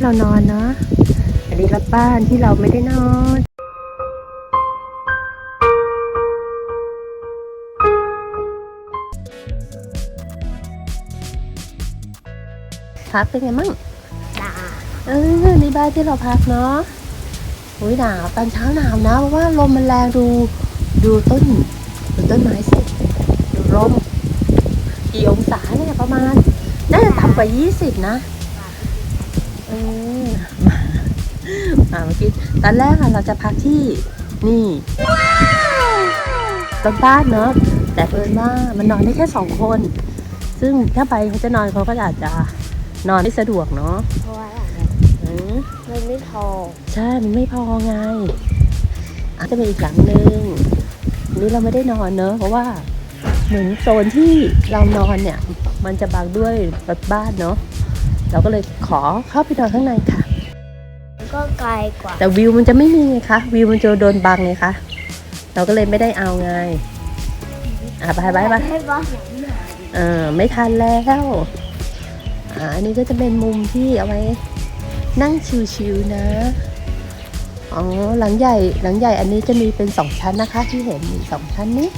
ที่เรานอนเนาะอันนี้รถบ้านที่เราไม่ได้นอนพักเป็นไงมั่งด่าเออในบ้านที่เราพักเนาะอุ้ยหนาวตอนเช้าหนาวนะเพราะว่าลมมันแรงดูดูต้นดูต้นไม้สิดูร่มกี่องศาเนี่ยประมาณน่าจะต่ำกว่า 20 นะเออมามาเมื่อกี้ตอนแรกอะเราจะพักที่นี่ต้นบ้านเนาะแต่เพิ่นว่ามันนอนได้แค่สองคน ซึ่งถ้าไปเขาจะนอนเขาก็อาจจะนอนไม่สะดวกเนาะเพราะว่าอืมมันไม่พอใช่มันไม่พอไงอาจจะมีอีกหลังหนึ่งอันนี้เราไม่ได้นอนเนอะเพราะว่าเหมือนโซนที่เรานอนเนี่ย มันจะบังด้วยรถบ้านเนอะ เราก็เลยขอเข้าไปนอนข้างในค่ะมันก็ไกลกว่า แต่วิวมันจะไม่มีไงคะ วิวมันจะโดนบังไงคะ เราก็เลยไม่ได้เอาไง อะไปไปไปให้บอสเออไม่ทันแล้วอ่าอันนี้ก็จะเป็นมุมที่เอาไว้นั่งชิวๆนะ อ๋อ หลังใหญ่ หลังใหญ่อันนี้จะมีเป็นสองชั้นนะคะ ที่เห็นมีสองชั้นนี้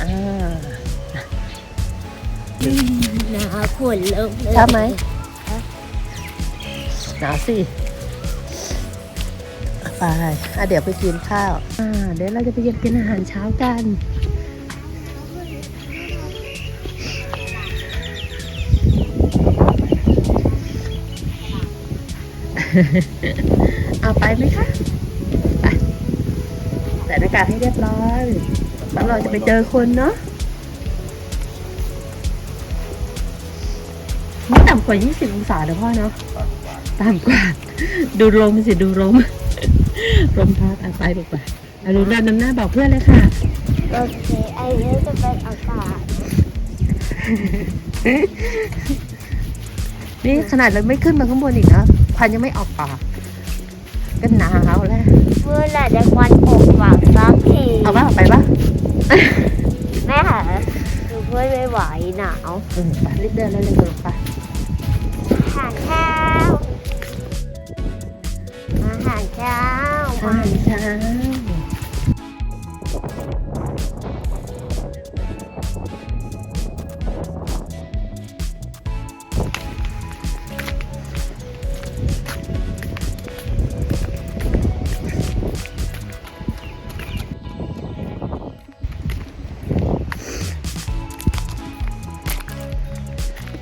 อ่าหนาวขนลุกเลยชอบไหม หนาวสิไปอะเดี๋ยวไปกินข้าวอ่าเดี๋ยวเราจะไปกินอาหารเช้ากันเอาไปไหมคะไปใส่หน้ากากให้เรียบร้อยแล้วเราจะไปเจอคนเนาะไม่ต่ำกว่า 20 องศาเนอะพ่อเนาะ ต่ำกว่าดูลมสิดูลมลมพัดอะไปลูกไปอะดูเดินนำหน้าบอกเพื่อนเลยค่ะ โอเค ไอ้นี้จะเป็นอากาศ นี่ขนาดเราไม่ขึ้นมาข้างบนอีกนะควันยังไม่ออกปากก็หนาวแล้วเมื่อไหร่จะควันอกปากสักทีเอาว่าไปปะแม่ค่ะหนูเพื่อนไม่ไหวหนาวเออไปรีบเดินแล้วเลยลูกไป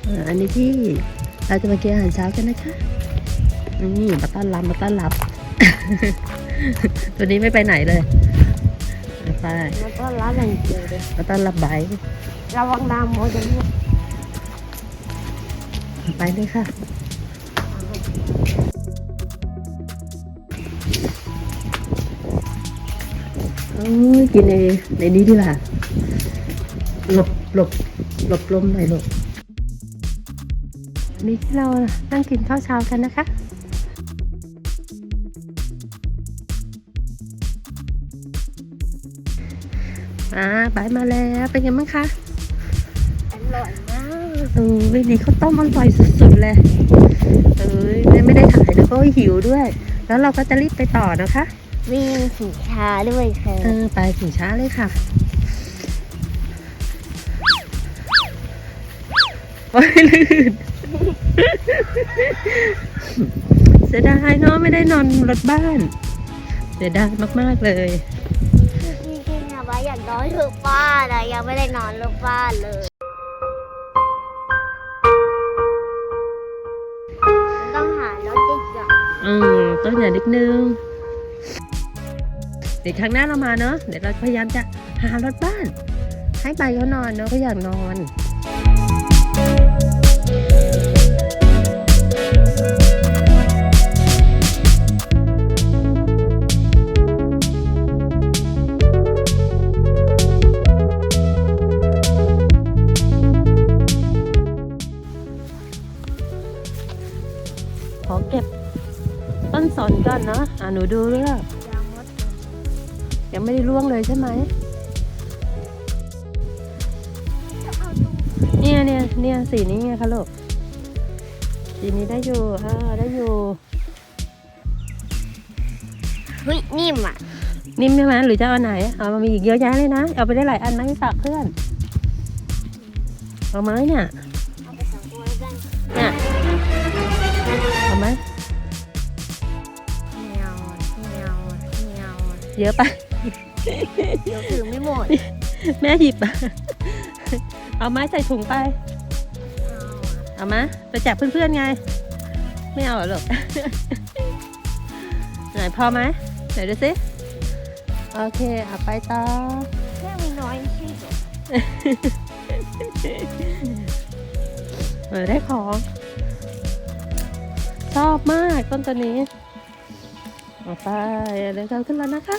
อ่าอันนี้ที่เราจะมากินอาหารเช้ากันนะคะ นี่มาต้อนรับมาต้อนรับ ตัวนี้ไม่ไปไหนเลยอะไปแล้วก็ร้านอย่างเดียวเลยมาต้อนรับไบร์ทระวังน้ำโมจะรั่วไปเลยค่ะโอ้ยกินในในนี้ดีกว่าหลบหลบหลบลมหน่อยหลบ นี่ที่เรานั่งกินข้าวเช้ากันนะคะ อ่าบายมาแล้วเป็นไงบ้างคะ อร่อยมากเออวันนี้ข้าวต้มอร่อยสุดๆเลยเออไม่ได้ถ่ายแล้วก็หิวด้วย แล้วเราก็จะรีบไปต่อนะคะ มีสินค้าด้วยค่ะเออไปถึงช้าเลยค่ะโอ้ยลื่น เสียดายเนาะไม่ได้นอนรถบ้าน เสียดายมาก ๆ เลยจริงๆอะว่าอยากนอนลูกบ้านอะยังไม่ได้นอนลูกบ้านเลยต้องหารถอีกอย่างอืมต้นใหญ่นิดนึงเดี๋ยวครั้งหน้าเรามาเนาะเดี๋ยวเราพยายามจะหารถบ้าน ให้ไปเขานอนเนาะเขาอยากนอน ต้นสนก่อนเนาะอะหนูดูเรื่องยังมดยังไม่ได้ร่วงเลยใช่ไหมจะเอาตรงเนี่ยเนี่ยเนี่ยสีนี้ไงคะลูกทีนี้ได้อยู่เออได้อยู่เฮ้ยนิ่มอะ นิ่มใช่ไหมหรือจะเอาไหนเอามามีอีกเยอะแยะเลยนะ เอาไปได้หลายอันนะพี่ฝากเพื่อน เอาไหมเนี่ยเอาไปสองตัวแล้วกันเนี่ยเอาไหมเมี เยอะไปเดี๋ยวถือไม่หมดแม่หยิบ เอาไม้ใส่ถุงไป เอาอะเอามาไปแจกเพื่อนๆไง ไม่เอาเหรอลูกไหนพอไหมไหนดูสิโอเคเอาไปต่อแค่มีน้อยไม่ใช่เหรอเออได้ของ ชอบมากต้นตัวนี้ เอาไปเดินทางขึ้นแล้วนะคะ